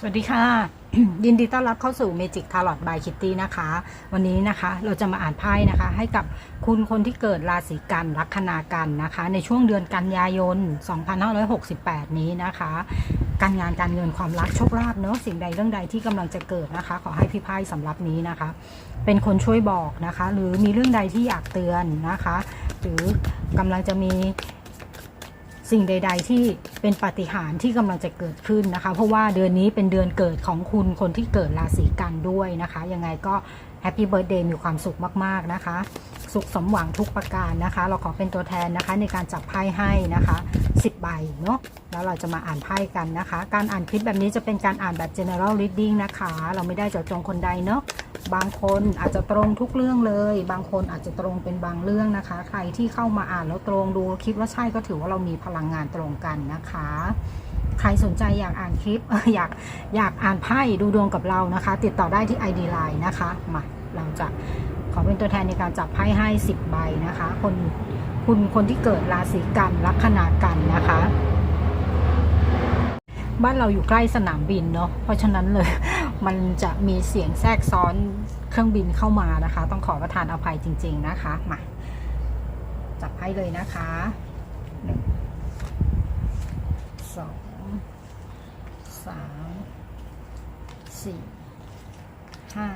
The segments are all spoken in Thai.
สวัสดีค่ะ ยินดีต้อนรับเข้าสู่ Magic Tarot by Kitty นะคะ วันนี้นะคะเราจะมาอ่านไพ่นะคะ ให้กับคุณคนที่เกิดราศีกันลัคนากันนะคะ ในช่วงเดือนกันยายน 2568 นี้นะคะ การงานการเงินความรักโชคลาภเนอะสิ่งใดเรื่องใดที่กำลังจะเกิดนะคะ ขอให้พี่ไพ่สำหรับนี้นะคะ เป็นคนช่วยบอกนะคะ หรือมีเรื่องใดที่อยากเตือนนะคะ หรือกำลังจะมี สิ่งใด ๆ ที่เป็นปาฏิหาริย์ที่กำลังจะเกิดขึ้นนะคะ เพราะว่าเดือนนี้เป็นเดือนเกิดของคุณคนที่เกิดราศีกันด้วยนะคะ ยังไงก็แฮปปี้เบิร์ดเดย์มีความสุขมากๆนะคะ สุขสมหวังทุกประการนะคะ เราขอเป็นตัวแทนนะคะในการจับไพ่ให้นะคะ 10 ใบเนาะแล้วเราจะมาอ่านไพ่กันนะคะ การอ่านคลิปแบบนี้จะเป็นการอ่านแบบ general reading นะคะ เราไม่ได้เจาะจงคนใดเนาะ บางคนอาจจะตรงทุกเรื่องเลย บางคนอาจจะตรงเป็นบางเรื่องนะคะ ใครที่เข้ามาอ่านแล้วตรงดูคิดว่าใช่ก็ถือว่าเรามีพลังงานตรงกันนะคะ ใครสนใจอยากอ่านคลิปอยากอยากอ่านไพ่ดูดวงกับเรานะคะ ติดต่อได้ที่ ID Line นะคะมาเราจะขอเป็นตัวแทนในการจับไพ่ให้ 10 ใบนะคะ คนคุณคนที่เกิดราศีกันลัคนากันนะคะ บ้านเราอยู่ใกล้สนามบินเนาะเพราะฉะนั้นเลย มันจะมีเสียงแทรกซ้อนเครื่องบินเข้ามานะคะ ต้องขอประทานอภัยจริง ๆนะคะ มา จับให้เลยนะคะหนึ่งสองสามสี่ห้า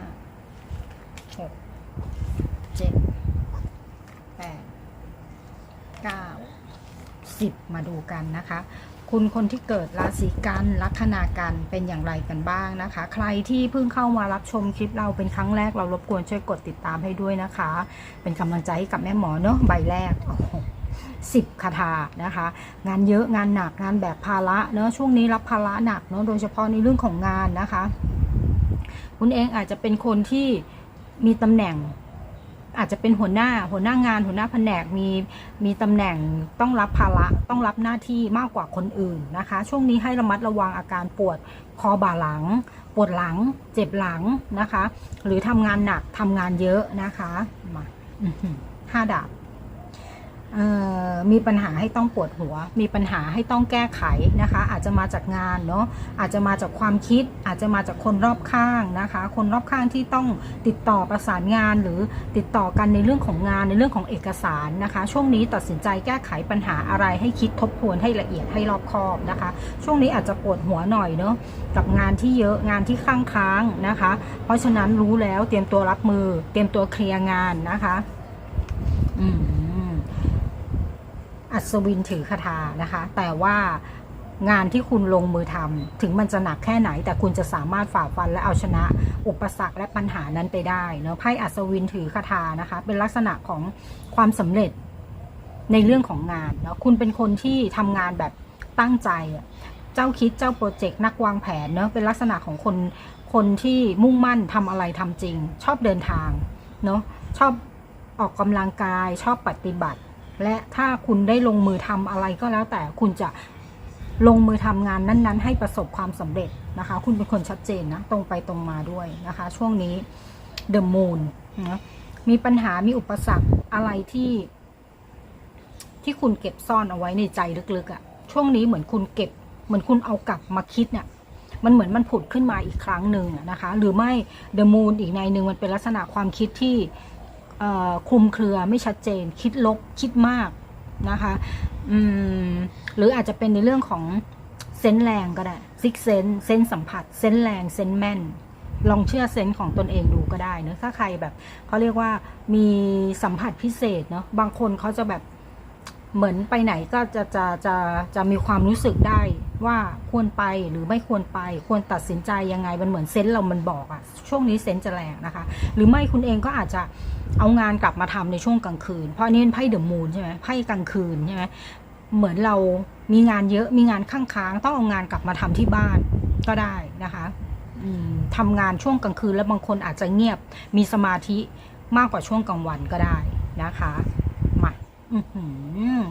หกเจ็ดแปดเก้าสิบมาดูกันนะคะ คุณคนที่เกิดราศีกันลัคนากันเป็นอย่างไรกันบ้างนะคะ ใครที่เพิ่งเข้ามารับชมคลิปเราเป็นครั้งแรกเรารบกวนช่วยกดติดตามให้ด้วยนะคะ เป็นกำลังใจให้กับแม่หมอเนาะใบแรกสิบคาถานะคะ งานเยอะงานหนักงานแบบภาระเนาะช่วงนี้รับภาระหนักเนาะโดยเฉพาะในเรื่องของงานนะคะ คุณเองอาจจะเป็นคนที่มีตำแหน่ง อาจจะเป็นหัวหน้าหัวหน้างาน หัวหน้าแผนกมีมีตำแหน่งต้องรับภาระต้องรับหน้าที่มากกว่าคนอื่นนะคะ ช่วงนี้ให้ระมัดระวังอาการปวดคอบ่าหลัง ปวดหลัง เจ็บหลังนะคะ หรือทำงานหนักทำงานเยอะนะคะมาห้าดาบ มีปัญหาให้ต้องปวดหัว มีปัญหาให้ต้องแก้ไขนะคะ อาจจะมาจากงานเนาะอาจจะมาจากความคิด อาจจะมาจากคนรอบข้างนะคะ คนรอบข้างที่ต้องติดต่อประสานงานหรือติดต่อกันในเรื่องของงานในเรื่องของเอกสารนะคะ ช่วงนี้ตัดสินใจแก้ไขปัญหาอะไรให้คิดทบทวนให้ละเอียดให้รอบคอบนะคะ ช่วงนี้อาจจะปวดหัวหน่อยเนาะกับงานที่เยอะงานที่ข้างค้างนะคะ เพราะฉะนั้นรู้แล้วเตรียมตัวรับมือ เตรียมตัวเคลียร์งานนะคะ อืม อัศวินถือคาถานะคะ แต่ว่างานที่คุณลงมือทำถึงมันจะหนักแค่ไหน แต่คุณจะสามารถฝ่าฟันและเอาชนะ อุปสรรคและปัญหานั้นไปได้เนาะไพ่อัศวินถือคาถานะคะ เป็นลักษณะของความสำเร็จในเรื่องของงานเนาะคุณเป็นคนที่ทำงานแบบตั้งใจ เจ้าคิดเจ้าโปรเจกต์นักวางแผนเนาะเป็นลักษณะของคนคนที่มุ่งมั่นทำอะไรทำจริง ชอบเดินทางเนาะชอบออกกำลังกายชอบปฏิบัติ และถ้าคุณได้ลงมือทำอะไรก็แล้วแต่คุณจะลงมือทำงานนั้น ๆ ให้ประสบความสำเร็จนะคะ คุณเป็นคนชัดเจนนะ ตรงไปตรงมาด้วยนะคะ ช่วงนี้ The Moon นะมีปัญหามีอุปสรรคอะไรที่ ที่คุณเก็บซ่อนเอาไว้ในใจลึกๆอะ่ะ ช่วงนี้เหมือนคุณเก็บ เหมือนคุณเอากลับมาคิดเนี่ยมันเหมือนมันผุดขึ้นมาอีกครั้งหนึ่งนะคะ หรือไม่ The Moon อีกในหนึ่งมันเป็นลักษณะความคิดที่ คลุมเครือไม่ชัดเจน คิดลบคิดมากนะคะหรืออาจจะเป็นในเรื่องของเซนแรงก็ได้ซิกเซนเซนสัมผัส เซนแรงเซนแม่น ลองเชื่อเซนส์ของตนเองดูก็ได้เนะถ้าใครแบบเขาเรียกว่ามีสัมผัสพิเศษเนาะบางคนเขาจะแบบ เหมือนไปไหนก็จะจะจะจะมีความรู้สึกได้ว่าควรไปหรือไม่ควรไป ควรตัดสินใจยังไงมันเหมือนเซนส์เรามันบอกอะช่วงนี้เซนส์จะแรงนะคะ หรือไม่คุณเองก็อาจจะเอางานกลับมาทำในช่วงกลางคืน เพราะนนี้เป็นไพ่เดอะมูนใช่ไหมไพ่กลางคืนใช่ไหมเหมือนเรามีงานเยอะมีงานข้างค้างต้องเอางานกลับมาทำที่บ้านก็ได้นะคะอืมทำงานช่วงกลางคืนแล้วบางคนอาจจะเงียบมีสมาธิมากกว่าช่วงกลางวันก็ได้นะคะมาอือหือ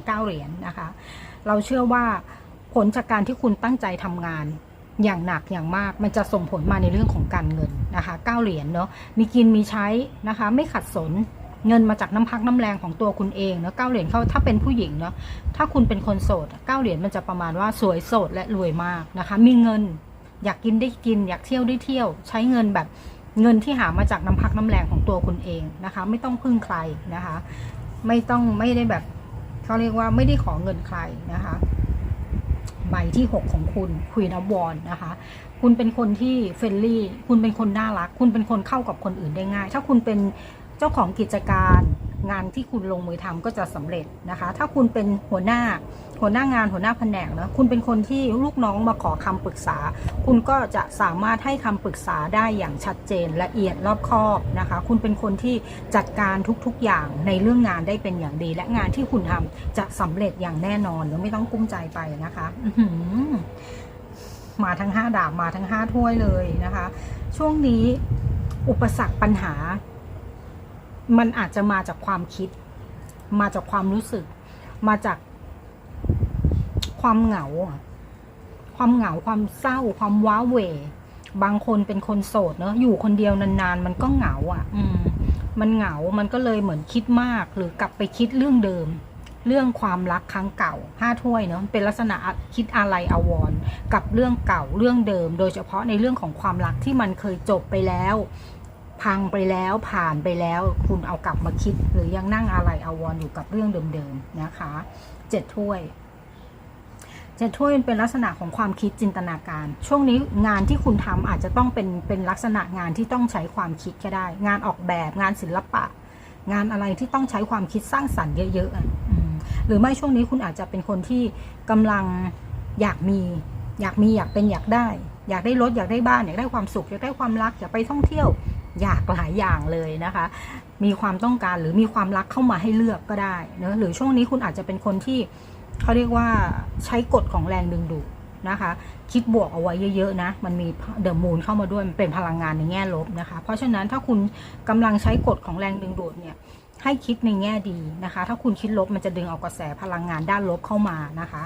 เก้าเหรียญนะคะ เราเชื่อว่าผลจากการที่คุณตั้งใจทำงานอย่างหนักอย่างมากมันจะส่งผลมาในเรื่องของการเงินนะคะเก้าเหรียญเนาะมีกินมีใช้นะคะ ไม่ขัดสนเงินมาจากน้ำพักน้ำแรงของตัวคุณเองเนาะเก้าเหรียญเขาถ้าเป็นผู้หญิงเนาะถ้าคุณเป็นคนโสดเก้าเหรียญมันจะประมาณว่าสวยโสดและรวยมากนะคะ มีเงินอยากกินได้กิน อยากเที่ยวได้เที่ยว ใช้เงินแบบเงินที่หามาจากน้ำพักน้ำแรงของตัวคุณเองนะคะ ไม่ต้องพึ่งใครนะคะ ไม่ต้องไม่ได้แบบ เขาเรียกว่าไม่ได้ขอเงินใครนะคะใบที่ 6 ของคุณคุยนับวอนนะคะ คุณเป็นคนที่เฟรนลี่ คุณเป็นคนน่ารัก คุณเป็นคนเข้ากับคนอื่นได้ง่าย ถ้าคุณเป็นเจ้าของกิจการงานที่คุณลงมือทำก็จะสำเร็จนะคะ ถ้าคุณเป็นหัวหน้า หัวหน้างานหัวหน้าแผนกนะคุณเป็นคนที่ลูกน้องมาขอคำปรึกษา คุณก็จะสามารถให้คำปรึกษาได้อย่างชัดเจนละเอียดรอบคอบนะคะ คุณเป็นคนที่จัดการทุกๆอย่างในเรื่องงานได้เป็นอย่างดี และงานที่คุณทำจะสำเร็จอย่างแน่นอนแล้วไม่ต้องกุ้มใจไปนะคะมาทั้งห้าดาบมาทั้งห้าถ้วยเลยนะคะ ช่วงนี้อุปสรรคปัญหา มันอาจจะมาจากความคิด มาจากความรู้สึก มาจาก ความเหงา ความเหงาความเศร้า ความว้าเหวบางคนเป็นคนโสดเนอะอยู่คนเดียวนานๆ มันก็เหงาอะ อืม มันเหงา มันก็เลยเหมือนคิดมากหรือกลับไปคิดเรื่องเดิม เรื่องความรักครั้งเก่าห้าถ้วยเนาะเป็นลักษณะคิดอะไรอาวรกับเรื่องเก่าเรื่องเดิม โดยเฉพาะในเรื่องของความรักที่มันเคยจบไปแล้ว พังไปแล้วผ่านไปแล้ว คุณเอากลับมาคิด หรือยังนั่งอะไรอาวรอยู่กับเรื่องเดิมๆนะคะเจ็ดถ้วย จ็ดถ้วยเป็นลักษณะของความคิดจินตนาการ ช่วงนี้งานที่คุณทำอาจจะต้องเป็นเป็นลักษณะงานที่ต้องใช้ความคิดก็ได้ งานออกแบบงานศิลปะ งานอะไรที่ต้องใช้ความคิดสร้างสรรค์เยอะๆหรือไม่ช่วงนี้คุณอาจจะเป็นคนที่กำลังอยากมี อยากมีอยากเป็นอยากได้ อยากได้รถอยากได้บ้านอยากได้ความสุขอยากได้ความรักอยากไปท่องเที่ยวอยากหลายอย่างเลยนะคะ มีความต้องการหรือมีความรักเข้ามาให้เลือกก็ได้เนอะหรือช่วงนี้คุณอาจจะเป็นคนที่ เขาเรียกว่าใช้กฎของแรงดึงดูดนะคะ คิดบวกเอาไว้เยอะๆนะ มันมีเดอะมูนเข้ามาด้วย มันเป็นพลังงานในแง่ลบนะคะ เพราะฉะนั้นถ้าคุณกำลังใช้กฎของแรงดึงดูดเนี่ยให้คิดในแง่ดีนะคะ ถ้าคุณคิดลบมันจะดึงเอากระแสพลังงานด้านลบเข้ามานะคะ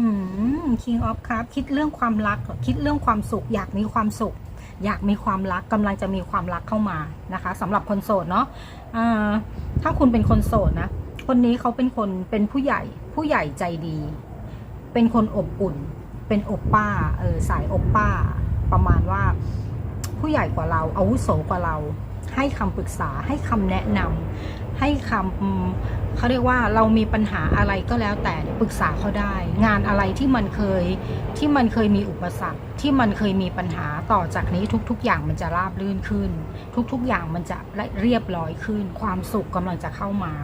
อืม King of Cup คิดเรื่องความรัก คิดเรื่องความสุข อยากมีความสุข อยากมีความรักกำลังจะมีความรักเข้ามานะคะสำหรับคนโสดเนาะอ่าถ้าคุณเป็นคนโสดนะ คนนี้เขาเป็นคนเป็นผู้ใหญ่ ผู้ใหญ่ใจดี เป็นคนอบอุ่น เป็นอบป้าเออสายอบป้า ประมาณว่า ผู้ใหญ่กว่าเราอาวุโสกว่าเรา ให้คำปรึกษาให้คำแนะนำให้คำเขาเรียกว่าเรามีปัญหาอะไรก็แล้วแต่ปรึกษาเขาได้ งานอะไรที่มันเคยที่มันเคยมีอุปสรรค ที่มันเคยมีปัญหาต่อจากนี้ทุก ๆ อย่างมันจะราบรื่นขึ้น ทุก ๆ อย่างมันจะเรียบร้อยขึ้น ความสุขกำลังจะเข้ามา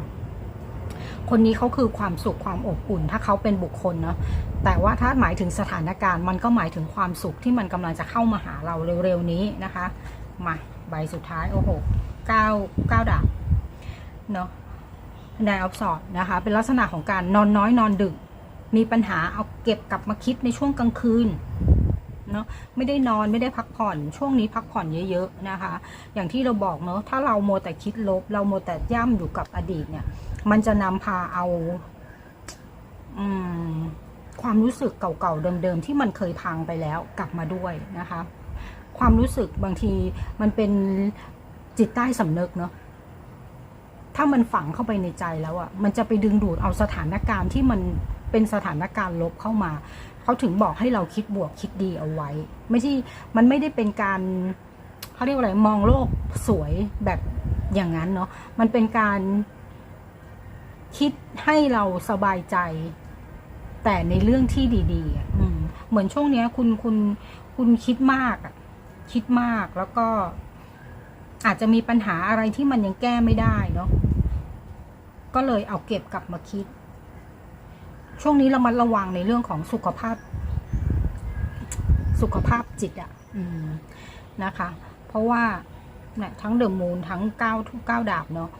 คนนี้เขาคือความสุขความอบอุ่น ถ้าเขาเป็นบุคคลเนาะแต่ว่าถ้าหมายถึงสถานการณ์ มันก็หมายถึงความสุขที่มันกำลังจะเข้ามาหาเราเร็วๆนี้นะคะมาใบสุดท้ายโอ้โหเก้าเก้าดาบเนาะไดออฟสอดนะคะเป็นลักษณะของการนอนน้อยนอนดึก มีปัญหาเอาเก็บกลับมาคิดในช่วงกลางคืนเนาะไม่ได้นอนไม่ได้พักผ่อน ช่วงนี้พักผ่อนเยอะๆนะคะ อย่างที่เราบอกเนาะถ้าเราโมแต่คิดลบ เราโมแต่ย่ำอยู่กับอดีตเนี่ย มันจะนำพาเอาอความรู้สึกเก่าๆเดิมๆที่มันเคยพังไปแล้วกลับมาด้วยนะคะ ความรู้สึกบางทีมันเป็นจิตใต้สำนึกเนาะถ้ามันฝังเข้าไปในใจแล้วอะ่ะ มันจะไปดึงดูดเอาสถานการณ์ที่มันเป็นสถานการณ์ลบเข้ามา เขาถึงบอกให้เราคิดบวกคิดดีเอาไว้ ไม่ใช่มันไม่ได้เป็นการเขาเรียกว่าอะไรมองโลกสวยแบบอย่างนั้นเนาะมันเป็นการ คิดให้เราสบายใจ แต่ในเรื่องที่ดีๆอืมเหมือนช่วงเนี้ย คุณคุณคุณคิดมากอะคิดมากแล้วก็ อาจจะมีปัญหาอะไรที่มันยังแก้ไม่ได้เนาะก็เลยเอาเก็บกลับมาคิด ช่วงนี้เรามาระวังในเรื่องของสุขภาพ สุขภาพจิตอะอืมนะคะ เพราะว่าเนี่ยทั้งเดอะมูนทั้งเก้าทุกเก้าดาบเนาะ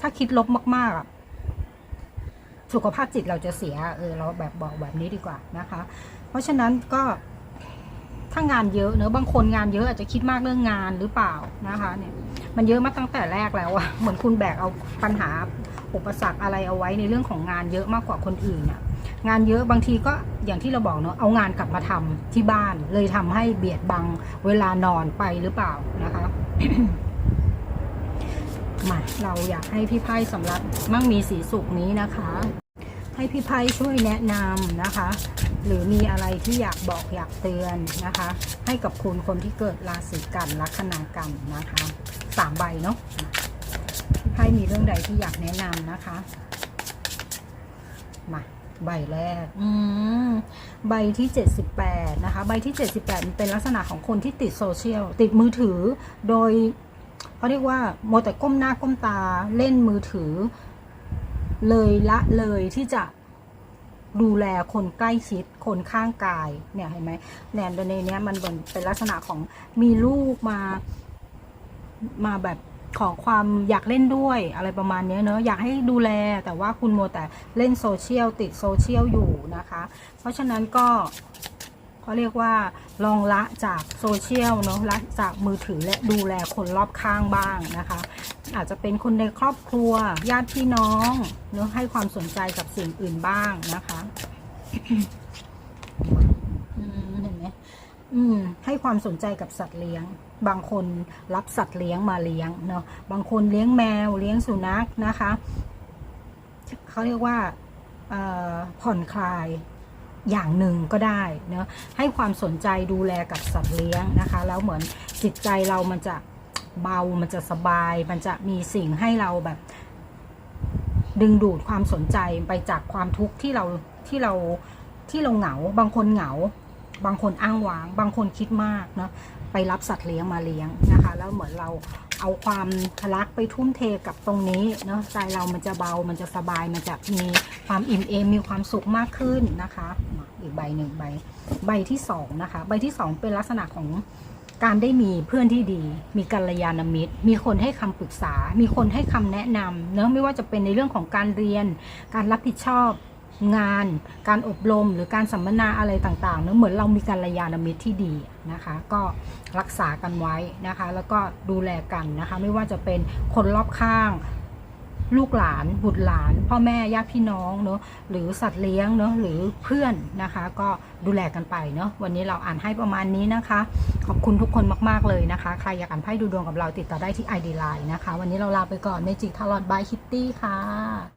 ถ้าคิดลบมากๆอะ สุขภาพจิตเราจะเสียเออเราแบบบอกแบบนี้ดีกว่านะคะ เพราะฉะนั้นก็ถ้างานเยอะเนอะบางคนงานเยอะอาจจะคิดมากเรื่องงานหรือเปล่านะคะเนี่ยมันเยอะมาตั้งแต่แรกแล้วอะเหมือนคุณแบกเอาปัญหาอุปสรรคอะไรเอาไว้ในเรื่องของงานเยอะมากกว่าคนอื่นอะงานเยอะบางทีก็อย่างที่เราบอกเนอะเอางานกลับมาทำที่บ้าน เลยทำให้เบียดบังเวลานอนไปหรือเปล่านะคะ มาเราอยากให้พี่ไพ่สำหรับมั่งมีสีสุขนี้นะคะ ให้พี่ไพ่ช่วยแนะนำนะคะ หรือมีอะไรที่อยากบอกอยากเตือนนะคะ ให้กับคุณคนที่เกิดราศีกันลัคนากันนะคะสามใบเนาะพี่ไพ่มีเรื่องใดที่อยากแนะนำนะคะมาใบแรก อืม ใบที่ 78 นะคะ ใบที่ 78มันเป็นลักษณะของคนที่ติดโซเชียล ติดมือถือ โดย เขาเรียกว่าโมแต่ก้มหน้าก้มตาเล่นมือถือ เลยละเลยที่จะดูแลคนใกล้ชิดคนข้างกายเนี่ยเห็นไหมแนนในเนี้ยมันเป็นลักษณะของมีลูกมา มาแบบขอความอยากเล่นด้วยอะไรประมาณนี้เนอะอยากให้ดูแลแต่ว่าคุณโมวแต่เล่นโซเชียลติดโซเชียลอยู่นะคะ เพราะฉะนั้นก็ เขาเรียกว่าลองละจากโซเชียลเนาะละจากมือถือและดูแลคนรอบข้างบ้างนะคะ อาจจะเป็นคนในครอบครัวญาติพี่น้องเนาะให้ความสนใจกับสิ่งอื่นบ้างนะคะอืมเห็นไหมอืมให้ความสนใจกับสัตว์เลี้ยง บางคนรับสัตว์เลี้ยงมาเลี้ยงเนาะบางคนเลี้ยงแมวเลี้ยงสุนัขนะคะเขาเรียกว่าผ่อนคลาย อย่างหนึ่งก็ได้เนาะให้ความสนใจดูแลกับสัตว์เลี้ยงนะคะ แล้วเหมือนจิตใจเรามันจะเบา มันจะสบาย มันจะมีสิ่งให้เราแบบ ดึงดูดความสนใจไปจากความทุกข์ที่เราที่เราที่เราเหงา บางคนเหงา บางคนอ้างว้าง บางคนคิดมากเนาะไปรับสัตว์เลี้ยงมาเลี้ยงนะคะ แล้วเหมือนเราเอาความรักไปทุ่มเทกับตรงนี้เนาะใจเรามันจะเบา มันจะสบาย มันจะมีความอิ่มเอมมีความสุขมากขึ้นนะคะ อีกใบหนึ่งใบ ใบที่สองนะคะ ใบที่สองเป็นลักษณะของการได้มีเพื่อนที่ดี มีกัลยาณมิตร มีคนให้คำปรึกษา มีคนให้คำแนะนำเนอะไม่ว่าจะเป็นในเรื่องของการเรียน การรับผิดชอบงาน การอบรมหรือการสัมมนาอะไรต่างๆเนอะเหมือนเรามีกัลยาณมิตรที่ดีนะคะ ก็รักษากันไว้นะคะ แล้วก็ดูแลกันนะคะ ไม่ว่าจะเป็นคนรอบข้าง ลูกหลานบุตรหลาน พ่อแม่ญาติพี่น้องเนอะหรือสัตว์เลี้ยงเนอะหรือเพื่อนนะคะ ก็ดูแลกันไปเนอะวันนี้เราอ่านให้ประมาณนี้นะคะ ขอบคุณทุกคนมากๆเลยนะคะ ใครอยากอ่านไพ่ดูดวงกับเราติดต่อได้ที่ ID Line นะคะ วันนี้เราลาไปก่อนเมจิกทารอดบายคิตตี้ค่ะ